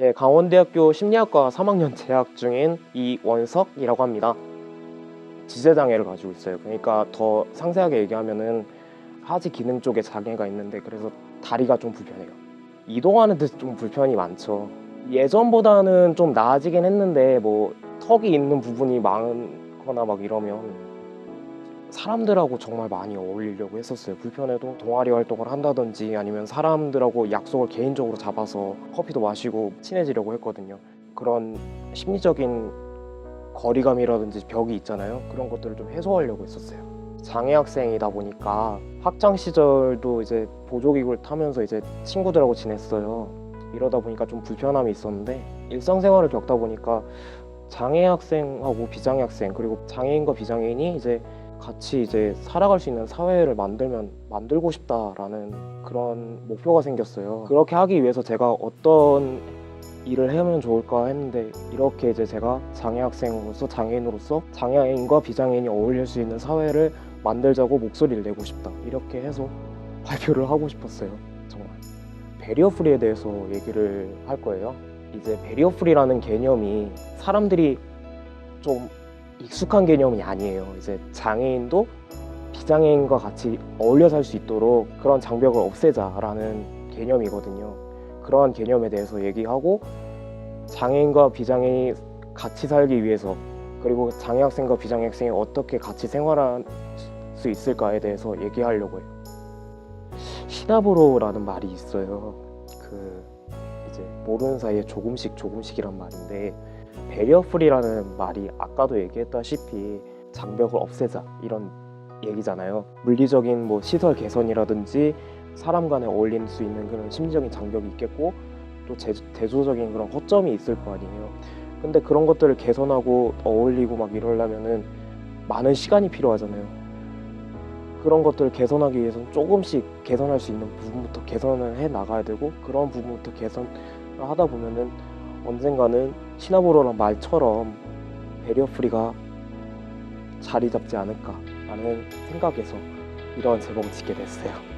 예, 강원대학교 심리학과 3학년 재학 중인 이원석이라고 합니다. 지체장애를 가지고 있어요. 그러니까 더 상세하게 얘기하면은 하지 기능 쪽에 장애가 있는데 그래서 다리가 좀 불편해요. 이동하는 데 좀 불편이 많죠. 예전보다는 좀 나아지긴 했는데 뭐 턱이 있는 부분이 많거나 막 이러면 사람들하고 정말 많이 어울리려고 했었어요. 불편해도 동아리 활동을 한다든지 아니면 사람들하고 약속을 개인적으로 잡아서 커피도 마시고 친해지려고 했거든요. 그런 심리적인 거리감이라든지 벽이 있잖아요. 그런 것들을 좀 해소하려고 했었어요. 장애 학생이다 보니까 학창 시절도 이제 보조기구를 타면서 이제 친구들하고 지냈어요. 이러다 보니까 좀 불편함이 있었는데 일상생활을 겪다 보니까 장애 학생하고 비장애 학생 그리고 장애인과 비장애인이 이제 같이 이제 살아갈 수 있는 사회를 만들면 만들고 싶다라는 그런 목표가 생겼어요. 그렇게 하기 위해서 제가 어떤 일을 하면 좋을까 했는데 이렇게 이제 제가 장애 학생으로서 장애인으로서 장애인과 비장애인이 어울릴 수 있는 사회를 만들자고 목소리를 내고 싶다. 이렇게 해서 발표를 하고 싶었어요 정말. 베리어 프리에 대해서 얘기를 할 거예요. 이제 베리어 프리라는 개념이 사람들이 좀 익숙한 개념이 아니에요 이제 장애인도 비장애인과 같이 어울려 살 수 있도록 그런 장벽을 없애자라는 개념이거든요 그러한 개념에 대해서 얘기하고 장애인과 비장애인이 같이 살기 위해서 그리고 장애 학생과 비장애 학생이 어떻게 같이 생활할 수 있을까에 대해서 얘기하려고 해요. 시나브로라는 말이 있어요. 그 이제 모르는 사이에 조금씩 조금씩이란 말인데 베리어 프리라는 말이 아까도 얘기했다시피 장벽을 없애자 이런 얘기잖아요. 물리적인 뭐 시설 개선이라든지 사람 간에 어울릴 수 있는 그런 심리적인 장벽이 있겠고 또 제, 대조적인 그런 허점이 있을 거 아니에요. 근데 그런 것들을 개선하고 어울리고 막 이러려면은 많은 시간이 필요하잖아요. 그런 것들을 개선하기 위해서는 조금씩 개선할 수 있는 부분부터 개선을 해 나가야 되고 그런 부분부터 개선을 하다 보면은 언젠가는 시나모로란 말처럼 베리어 프리가 자리 잡지 않을까라는 생각에서 이런 제목을 짓게 됐어요.